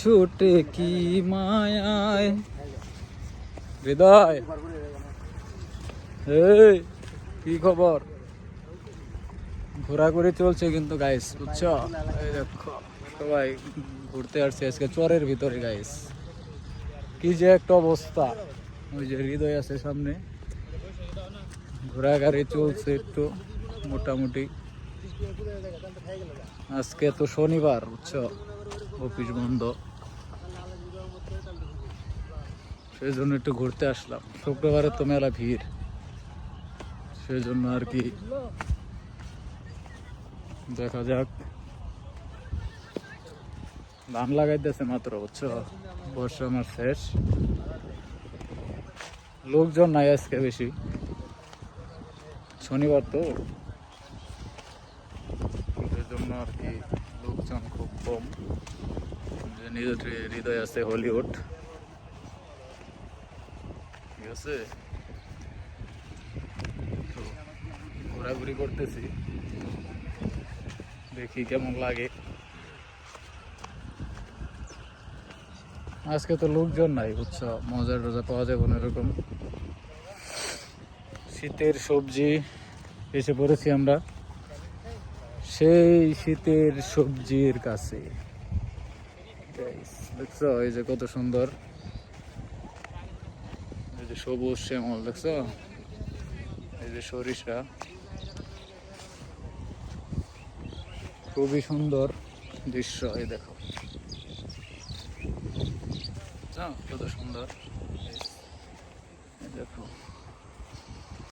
ছোটে কি মায়ায়? হৃদয়। এই, কি খবর? ঘোরাঘুরি চলছে কিন্তু গাইস বুঝছ? দেখো, সবাই ঘুরতে আসছে আজকে চরের ভিতরে গাইস কি যে একটা অবস্থা। ওই যে হৃদয় আছে সামনে। ঘোরাঘুরি চলছে একটু, মোটামুটি। আজকে তো শনিবার, বুঝছ? অফিস বন্ধ। সেই জন্য একটু ঘুরতে আসলাম। শুক্রবারে তো মেলা ভিড়। সেই জন্য আর কি। দেখা যাক। ধান লাগাইতেছে মাত্র, বুঝছ? বর্ষা আমার শেষ। লোকজন নাই আজকে বেশি। শনিবার তো। জন্য আর কি লোকজন খুব কম। যে নিজের হৃদয় আছে হলিউড। ঠিক আছে? ঘোরাঘুরি করতেছি। দেখি কেমন লাগে। আজকে তো লোকজন নাই, বুঝছ? মজা টজা পাওয়া যাবে না এরকম। শীতের সবজি এসে পড়েছি আমরা। সেই শীতের সবজির কাছে। দেখছ, এই যে কত সুন্দর। এই যে সবুজ শ্যামল, দেখছ? এই যে সরিষা। খুবই সুন্দর দৃশ্য, এই দেখো? কত সুন্দর। দেখো।